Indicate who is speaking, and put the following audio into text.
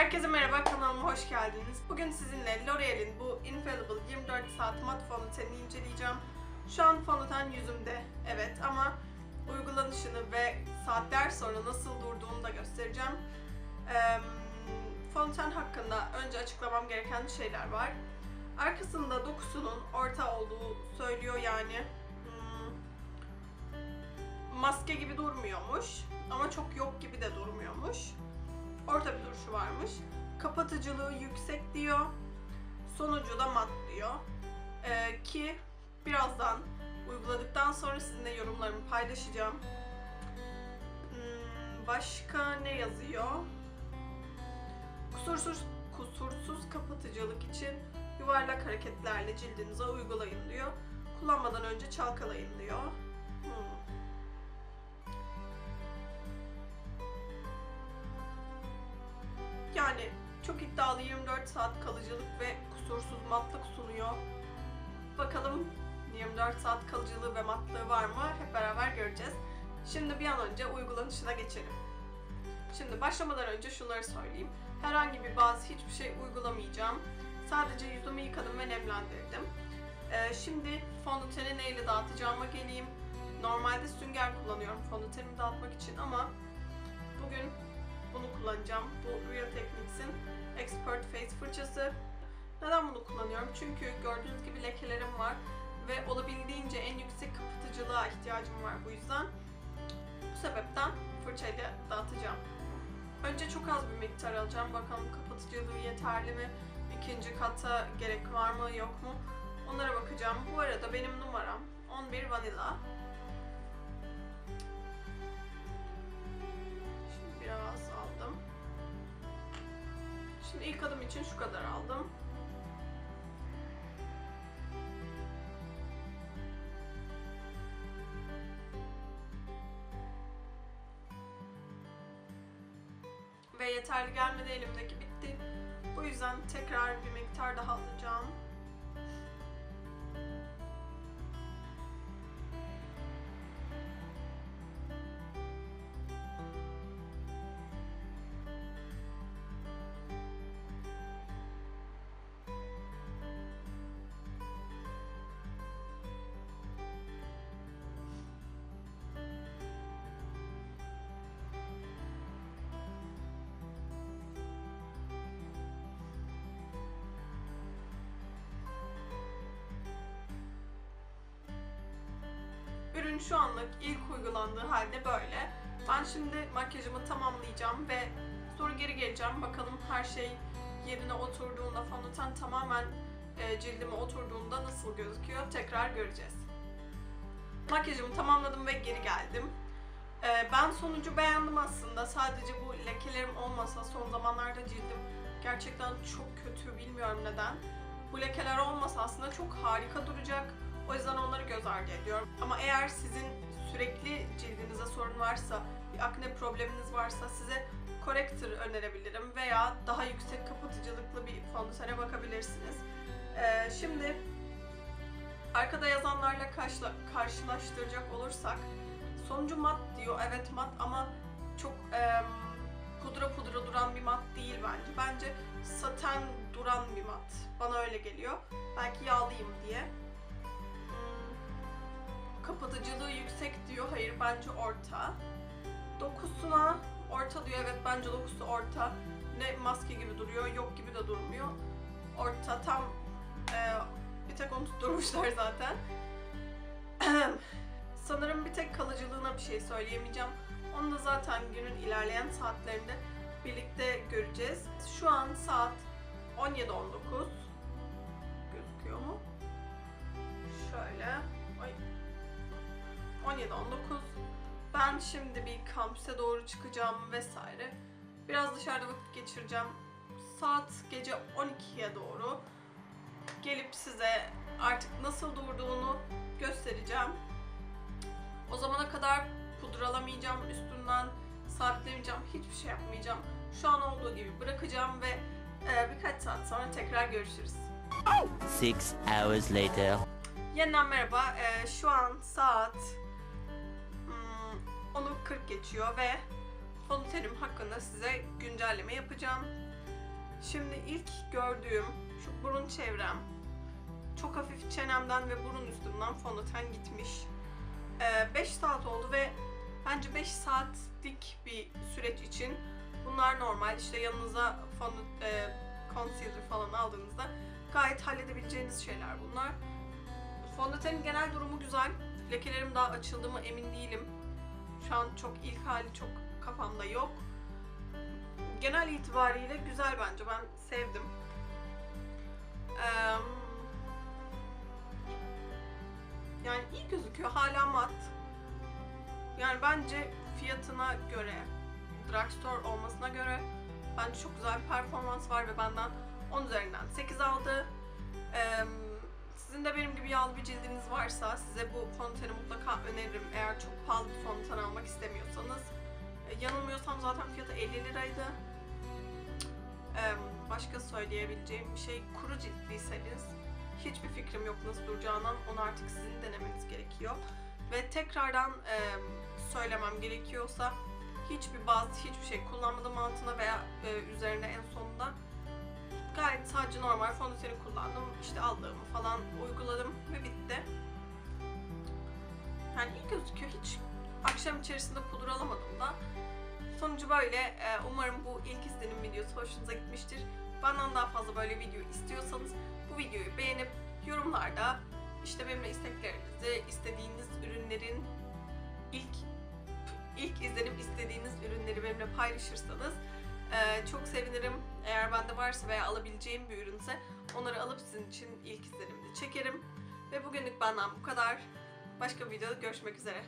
Speaker 1: Herkese merhaba, kanalıma hoş geldiniz. Bugün sizinle L'Oreal'in bu Infallible 24 saat mat fondötenini inceleyeceğim. Şu an fondöten yüzümde, evet ama uygulanışını ve saatler sonra nasıl durduğunu da göstereceğim. Ee, fondöten hakkında önce açıklamam gereken şeyler var. Arkasında dokusunun orta olduğu söylüyor yani. Hmm, maske gibi durmuyormuş ama çok yok gibi de durmuyormuş orta bir duruşu varmış. Kapatıcılığı yüksek diyor. Sonucu da mat diyor. Ee, ki birazdan uyguladıktan sonra sizinle yorumlarımı paylaşacağım. Hmm, başka ne yazıyor? Kusursuz kusursuz kapatıcılık için yuvarlak hareketlerle cildinize uygulayın diyor. Kullanmadan önce çalkalayın diyor. Hmm. 24 saat kalıcılık ve kusursuz matlık sunuyor. Bakalım 24 saat kalıcılığı ve matlığı var mı? Hep beraber göreceğiz. Şimdi bir an önce uygulanışına geçelim. Şimdi başlamadan önce şunları söyleyeyim. Herhangi bir bazı hiçbir şey uygulamayacağım. Sadece yüzümü yıkadım ve nemlendirdim. Ee, şimdi fondöteni neyle dağıtacağıma geleyim. Normalde sünger kullanıyorum fondötenimi dağıtmak için ama bugün bunu kullanacağım. Bu Real Techniques'in Expert Face fırçası. Neden bunu kullanıyorum? Çünkü gördüğünüz gibi lekelerim var ve olabildiğince en yüksek kapatıcılığa ihtiyacım var bu yüzden. Bu sebepten fırçayla dağıtacağım. Önce çok az bir miktar alacağım. Bakalım kapatıcılığı yeterli mi? İkinci kata gerek var mı yok mu? Onlara bakacağım. Bu arada benim numaram 11 Vanilla. Şimdi ilk adım için şu kadar aldım. Ve yeterli gelmedi elimdeki bitti. Bu yüzden tekrar bir miktar daha alacağım. Ürün şu anlık ilk uygulandığı halde böyle. Ben şimdi makyajımı tamamlayacağım ve sonra geri geleceğim. Bakalım her şey yerine oturduğunda, fondöten tamamen e, cildime oturduğunda nasıl gözüküyor tekrar göreceğiz. Makyajımı tamamladım ve geri geldim. E, ben sonucu beğendim aslında. Sadece bu lekelerim olmasa son zamanlarda cildim gerçekten çok kötü bilmiyorum neden. Bu lekeler olmasa aslında çok harika duracak. O yüzden onları göz ardı ediyorum. Ama eğer sizin sürekli cildinize sorun varsa, bir akne probleminiz varsa size corrector önerebilirim veya daha yüksek kapatıcılıklı bir fondötene bakabilirsiniz. Ee, şimdi arkada yazanlarla karşıla, karşılaştıracak olursak sonucu mat diyor. Evet mat ama çok em, pudra pudra duran bir mat değil bence. Bence saten duran bir mat. Bana öyle geliyor. Belki yağlıyım diye. Kapatıcılığı yüksek diyor. Hayır bence orta. Dokusuna orta diyor. Evet bence dokusu orta. Ne maske gibi duruyor, yok gibi de durmuyor. Orta tam e, bir tek onu tutturmuşlar zaten. Sanırım bir tek kalıcılığına bir şey söyleyemeyeceğim. Onu da zaten günün ilerleyen saatlerinde birlikte göreceğiz. Şu an saat 17.19. 17.19. Ben şimdi bir kampüse doğru çıkacağım vesaire. Biraz dışarıda vakit geçireceğim. Saat gece 12'ye doğru gelip size artık nasıl durduğunu göstereceğim. O zamana kadar pudralamayacağım, üstünden sabitlemeyeceğim, hiçbir şey yapmayacağım. Şu an olduğu gibi bırakacağım ve e, birkaç saat sonra tekrar görüşürüz.
Speaker 2: Six hours later.
Speaker 1: Yeniden merhaba. Ee, şu an saat 10'u 40 geçiyor ve fondötenim hakkında size güncelleme yapacağım. Şimdi ilk gördüğüm şu burun çevrem. Çok hafif çenemden ve burun üstümden fondöten gitmiş. 5 saat oldu ve bence 5 saatlik bir süreç için bunlar normal. İşte yanınıza fondö, e, concealer falan aldığınızda gayet halledebileceğiniz şeyler bunlar. Fondötenin genel durumu güzel. Lekelerim daha açıldı mı emin değilim. Şu an çok ilk hali çok kafamda yok. Genel itibariyle güzel bence. Ben sevdim. Yani iyi gözüküyor. Hala mat. Yani bence fiyatına göre, drugstore olmasına göre bence çok güzel bir performans var ve benden 10 üzerinden 8 aldı. Eee, sizin de benim gibi yağlı bir cildiniz varsa size bu fondöteni mutlaka öneririm. Eğer çok pahalı bir fondöten almak istemiyorsanız. E, yanılmıyorsam zaten fiyatı 50 liraydı. Başka söyleyebileceğim bir şey kuru ciltliyseniz hiçbir fikrim yok nasıl duracağından onu artık sizin denemeniz gerekiyor. Ve tekrardan söylemem gerekiyorsa hiçbir baz, hiçbir şey kullanmadım altına veya e, üzerine en sonunda gayet sadece normal fondöteni kullandım. İşte aldığımı falan uyguladım ve bitti. Yani iyi gözüküyor. Hiç akşam içerisinde pudra alamadım da. Sonucu böyle. Ee, Umarım bu ilk izlenim videosu hoşunuza gitmiştir. Benden daha fazla böyle video istiyorsanız bu videoyu beğenip yorumlarda işte benimle isteklerinizi, istediğiniz ürünlerin ilk ilk izlenip istediğiniz ürünleri benimle paylaşırsanız ee, çok sevinirim. Eğer bende varsa veya alabileceğim bir ürünse onları alıp sizin için ilk izlenimde çekerim. Ve bugünlük benden bu kadar. Başka bir videoda görüşmek üzere.